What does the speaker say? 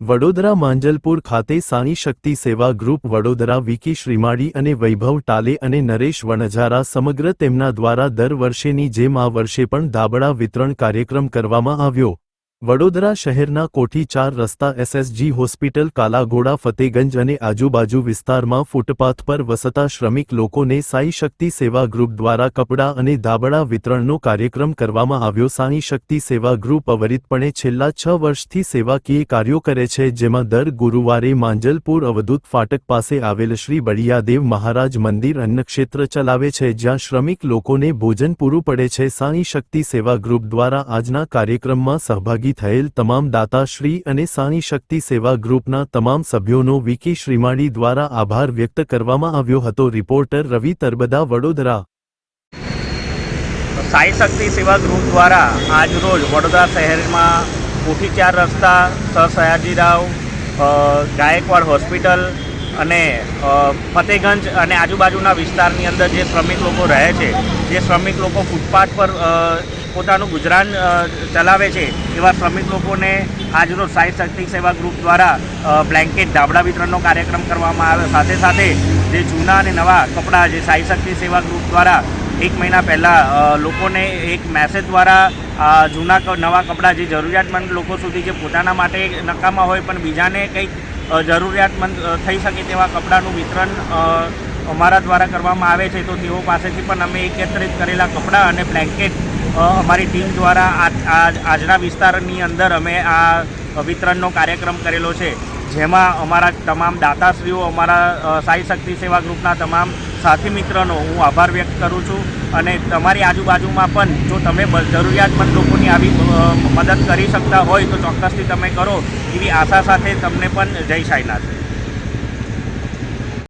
વડોદરા માંજલપુર ખાતે સાણી શક્તિ સેવા ગ્રુપ વડોદરા વિકી શ્રીમાળી અને વૈભવ ટાલે અને નરેશ વણઝારા સમગ્ર તેમના દ્વારા દર વર્ષેની જેમ આ વર્ષે પણ ધાબળા વિતરણ કાર્યક્રમ કરવામાં આવ્યો. વડોદરા શહેરના કોઠી ચાર રસ્તા એસએસજી હોસ્પિટલ, કાલાઘોડા, ફતેગંજ અને આજુબાજુ વિસ્તારમાં ફૂટપાથ પર વસતા શ્રમિક લોકોને સાઈ શક્તિ સેવા ગ્રુપ દ્વારા કપડાં અને ધાબળા વિતરણનો કાર્યક્રમ કરવામાં આવ્યો. સાઈ શક્તિ સેવા ગ્રુપ અવરિતપણે છેલ્લા છ વર્ષથી સેવાકીય કાર્યો કરે છે, જેમાં દર ગુરુવારે માંજલપુર અવધૂત ફાટક પાસે આવેલ શ્રી બળિયાદેવ મહારાજ મંદિર અન્નક્ષેત્ર ચલાવે છે, જ્યાં શ્રમિક લોકોને ભોજન પૂરું પડે છે. સાઈ શક્તિ સેવા ગ્રુપ દ્વારા આજના કાર્યક્રમમાં સહભાગી થયેલ તમામ દાતાશ્રી અને સાણી શક્તિ સેવા ગ્રુપના તમામ સભ્યોનો વિકી શ્રીમાળી દ્વારા આભાર વ્યક્ત કરવામાં આવ્યો હતો. રિપોર્ટર રવિ તરબદા, વડોદરા. સાઈ શક્તિ સેવા ગ્રુપ દ્વારા આજરોજ વડોદરા શહેરમાં કોઠી ચાર રસ્તા સર સયાજીરાવ ગાયકવાડ હોસ્પિટલ અને ફતેગંજ અને આજુબાજુના વિસ્તારની અંદર જે શ્રમિક લોકો રહે છે, જે શ્રમિક લોકો ફૂટપાથ પર પોતાનું ગુજરાન ચલાવે છે એવા શ્રમિક લોકોને આજરોજ સાઈ શક્તિ સેવા ગ્રુપ દ્વારા બ્લેન્કેટ ધાબળા વિતરણનો કાર્યક્રમ કરવામાં આવ્યો. સાથે સાથે જે જૂના અને નવા કપડાં, જે સાઈ શક્તિ સેવા ગ્રુપ દ્વારા એક મહિના પહેલાં લોકોને એક મેસેજ દ્વારા જૂના નવા કપડાં, જે જરૂરિયાતમંદ લોકો સુધી જે પોતાના માટે નકામા હોય, પણ બીજાને કંઈક જરૂરિયાતમંદ થઈ શકે તેવા કપડાનું વિતરણ અમારા દ્વારા કરવામાં આવે છે, તો તેઓ પાસેથી પણ અમે એકત્રિત કરેલા કપડાં અને બ્લેન્કેટ અમારી ટીમ દ્વારા આજ- આજ- આજના વિસ્તારની અંદર અમે આ વિતરણનો કાર્યક્રમ કરેલો છે. જેમાં અમારા તમામ દાતાશ્રીઓ, અમારા સાઈ શક્તિ સેવા ગ્રુપના તમામ સાથી મિત્રનો હું આભાર વ્યક્ત કરું છું. અને તમારી આજુબાજુમાં પણ જો તમે જરૂરિયાતમંદ લોકોની આવી મદદ કરી શકતા હોય તો ચોક્કસથી તમે કરો. એવી આશા સાથે તમને પણ જય સાઈનાથ